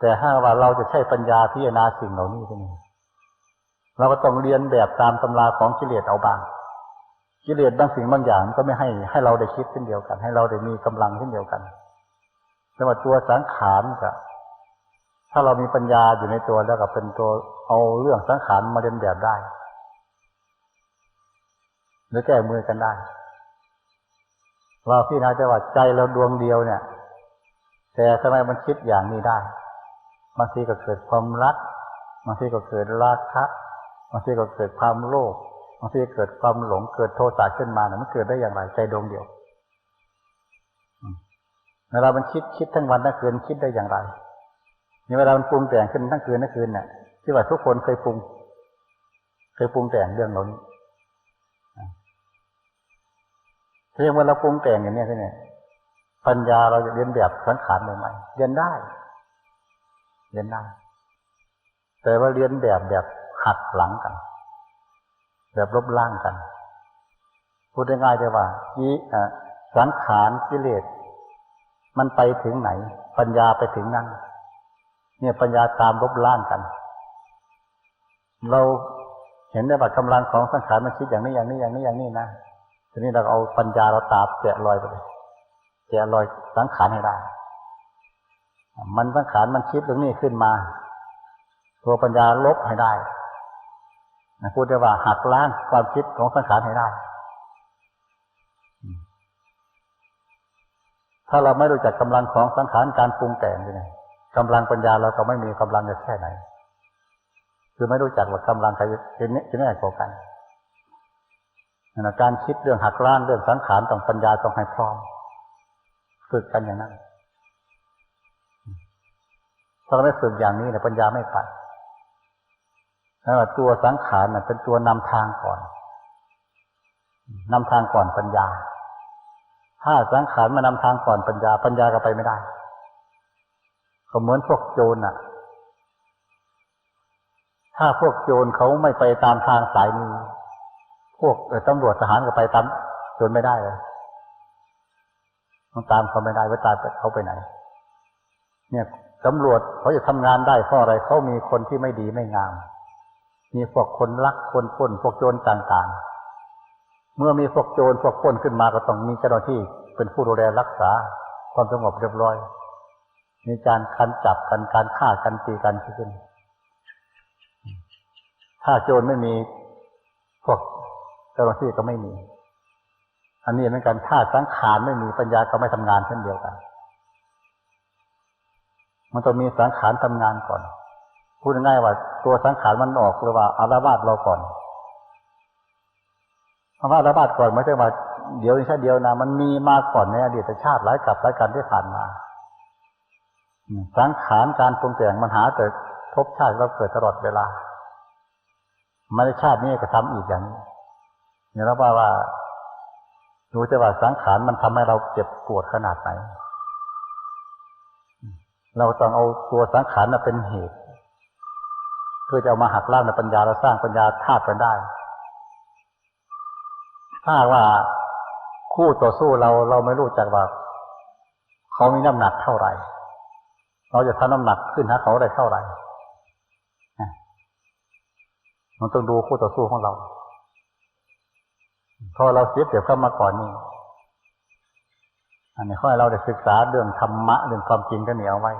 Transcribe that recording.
แต่ถ้าว่าเราจะใช้ปัญญาพิจารณาสิ่งเหล่านี้ที่นี่เราก็ต้องเรียนแบบตามตำราของกิเลสเอาบ้างกิเลสบางสิ่งบางอย่างก็ไม่ให้ให้เราได้คิดเช่นเดียวกัน ให้เราได้มีกำลังเช่นเดียวกันแต่ว่าตัวสังขารกับถ้าเรามีปัญญาอยู่ในตัวแล้วก็เป็นตัวเอาเรื่องสังขารมาเรียนแบบได้หรือแก้มือกันได้ เราพี่นาจะว่าใจเราดวงเดียวเนี่ย แต่ทำไมมันคิดอย่างนี้ได้ บางทีก็เกิดความรักบางทีก็เกิดราคะบางทีก็เกิดความโลภบางทีเกิดความหลงเกิดโทสะขึ้นมาเนี่ยมันเกิดได้อย่างไรใจดวงเดียวเวลามันคิดคิดทั้งวันทั้งคืนคิดได้อย่างไรนี่เวลามันปรุงแต่งขึ้นทั้งคืนทั้งคืนเนี่ยที่ว่าทุกคนเคยปรุง เคยปรุงแต่งเรื่องเหล่านี้เรียกว่าเราปรุงแต่งอย่างนี้ใช่ไหมปัญญาเราจะเรียนแบบสังขารใหม่ๆเรียนได้ เรียนได้ แต่ว่าเรียนแบบแบบหักหลังกัน แบบลบล้างกัน พูดง่ายๆเลยว่าอีสังขารกิเลสมันไปถึงไหน ปัญญาไปถึงนั่นเนี่ยปัญญาตามลบล้างกัน เราเห็นได้ว่ากำลังของสังขารมันคิดอย่างนี้อย่างนี้อย่างนี้อย่างนี้นะทีนี้เราเอาปัญญาเราตาบแกะรอยไปเลยแกะรอยสังขารให้ได้ มันสังขารมันคิดเรื่องนี้ขึ้นมา ตัวปัญญาลบให้ได้พูดได้ว่าหักล้างความคิดของสังขารให้ได้ ถ้าเราไม่รู้จักกำลังของสังขารการปรุงแต่งนี่กำลังปัญญาเราก็ไม่มีกำลังจะแค่ไหน คือไม่รู้จักว่ากำลังใครเป็นนี้จะแน่กว่ากันการคิดเรื่องหักล้างเรื่องสังขารต้องปัญญาต้องให้พร้อม ฝึกกันอย่างนั้น ถ้าเราไม่ฝึกอย่างนี้เนี่ยปัญญาไม่ไปแล้วตัวสังขารเนี่ยเป็นตัวนำทางก่อนนำทางก่อนปัญญา ถ้าสังขารมานำทางก่อนปัญญา ปัญญาก็ไปไม่ได้ก็เหมือนพวกโจรน่ะ ถ้าพวกโจรเขาไม่ไปตามทางสายนี้ พวกตำรวจทหารก็ไปตามโจรไม่ได้เลยมันตามเขาไม่ได้ว่าตามเขาไปไหน เนี่ย ตำรวจเขาจะทำงานได้เพราะอะไรเขามีคนที่ไม่ดีไม่งาม มีพวกคนลักคนพ้นพวกโจรต่างๆ เมื่อมีพวกโจรพวกพ้นขึ้นมาก็ต้องมีเจ้าหน้าที่เป็นผู้ดูแลรักษาความสงบเรียบร้อย มีการคันจับกันการฆ่ากันตีกันขึ้น ถ้าโจรไม่มีพวกเจ้าหน้าที่ก็ไม่มี อันนี้เหมือนกันถ้าสังขารไม่มีปัญญาก็ไม่ทำงานเช่นเดียวกัน มันต้องมีสังขารทำงานก่อน พูดง่ายว่า ตัวสังขารมันออกหรือว่าอารวาสเราก่อนคำว่าอารวาสก่อนไม่ใช่ว่าเดี๋ยวนี้แค่เดียวนะมันมีมาก่อนในอดีตชาติหลายกับหลายกันที่ผ่านมาสังขารการปรุงแต่งมันหาแต่ทบชาติเราเกิดตลอดเวลาไม่ได้ชาตินี้ก็ทำอีกอย่างนี้เนี่ยเราว่าว่ารู้จะว่าสังขารมันทำให้เราเจ็บปวดขนาดไหน เราต้องเอาตัวสังขารเป็นเหตุ เพื่อจะเอามาหักล้างในปัญญาเราสร้างปัญญาธาตุกันได้ ถ้าว่าคู่ต่อสู้เราเราไม่รู้จักว่าเขามีน้ำหนักเท่าไหร่ เราจะทำน้ำหนักขึ้นหาเขาได้เท่าไหร่มันต้องดูคู่ต่อสู้ของเรา พอเราเสียเปรียบเข้ามาก่อนนี่ อันนี้ขอให้เราได้ศึกษาเรื่องธรรมะเรื่องความจริงกันเหนียวไว้